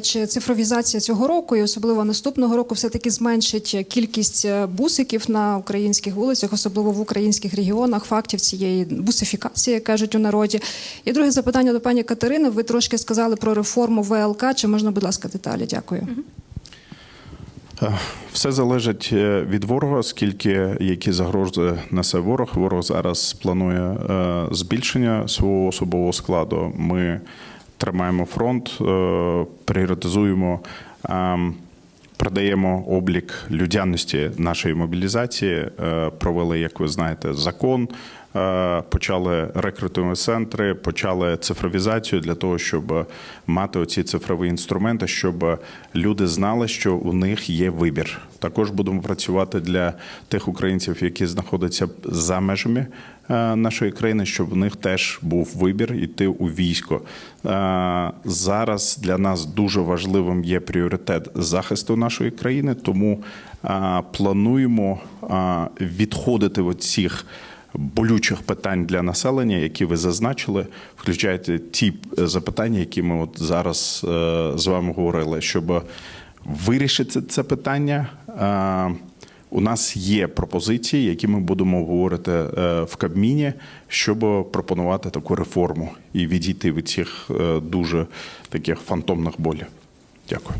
Чи цифровізація цього року і особливо наступного року все таки зменшить кількість е, бусиків на українських вулицях, особливо в українських регіонах, фактів цієї бусифікації, як кажуть у народі. І друге запитання до пані Катерини. Ви трошки сказали про реформу ВЛК. Чи можна, будь ласка, деталі? Дякую. Е, Все залежить е, від ворога, скільки які загрози несе ворог. Ворог зараз планує збільшення свого особового складу. Ми тримаємо фронт, е, пріоритизуємо. е, Продаємо облік людяності нашої мобілізації, е, провели, як ви знаєте, закон, почали рекрутингові центри, почали цифровізацію для того, щоб мати оці цифрові інструменти, щоб люди знали, що у них є вибір. Також будемо працювати для тих українців, які знаходяться за межами е, нашої країни, щоб у них теж був вибір йти у військо. Е, Зараз для нас дуже важливим є пріоритет захисту нашої країни, тому е, плануємо е, відходити від цих болючих питань для населення, які ви зазначили, включаєте ті е, запитання, які ми от зараз е, з вами говорили, щоб вирішити це питання. е, у нас є пропозиції, які ми будемо говорити в Кабміні, щоб пропонувати таку реформу і відійти від цих дуже таких фантомних болів. Дякую.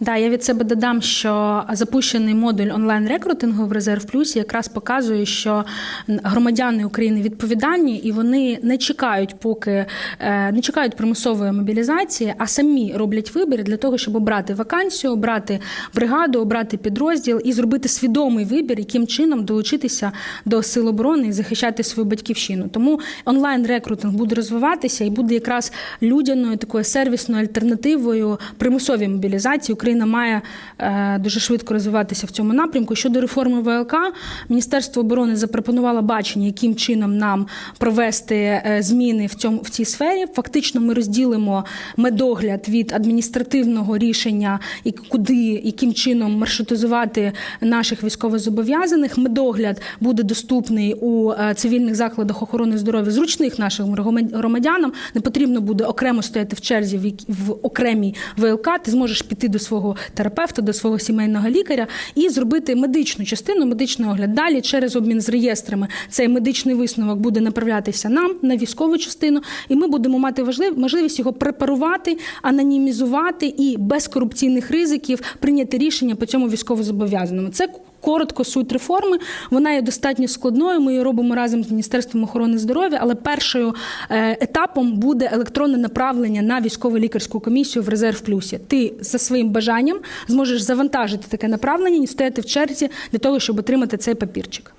Да, я від себе додам, що запущений модуль онлайн рекрутингу в резерв плюсі якраз показує, що громадяни України відповідальні і вони не чекають, поки е, не чекають примусової мобілізації, а самі роблять вибір для того, щоб обрати вакансію, обрати бригаду, обрати підрозділ і зробити свідомий вибір, яким чином долучитися до сил оборони і захищати свою батьківщину. Тому онлайн рекрутинг буде розвиватися і буде якраз людяною такою сервісною альтернативою примусовій мобілізації. Україна має е, дуже швидко розвиватися в цьому напрямку. Щодо реформи ВЛК, Міністерство оборони запропонувало бачення, яким чином нам провести е, зміни в цьому в цій сфері. Фактично, ми розділимо медогляд від адміністративного рішення і куди яким чином маршрутизувати наших військовозобов'язаних. Медогляд буде доступний у е, цивільних закладах охорони здоров'я зручних нашим громадянам. Не потрібно буде окремо стояти в черзі в, в окремій ВЛК. Ти зможеш піти до свого терапевта, до свого сімейного лікаря і зробити медичну частину, медичний огляд. Далі через обмін з реєстрами цей медичний висновок буде направлятися нам на військову частину, і ми будемо мати важлив, можливість його препарувати, анонімізувати і без корупційних ризиків прийняти рішення по цьому військовозобов'язаному. Це Коротко суть реформи. Вона є достатньо складною. Ми її робимо разом з Міністерством охорони здоров'я, але першою е, етапом буде електронне направлення на військово лікарську комісію в резерв плюсі. Ти за своїм бажанням зможеш завантажити таке направлення і стояти в черзі для того, щоб отримати цей папірчик.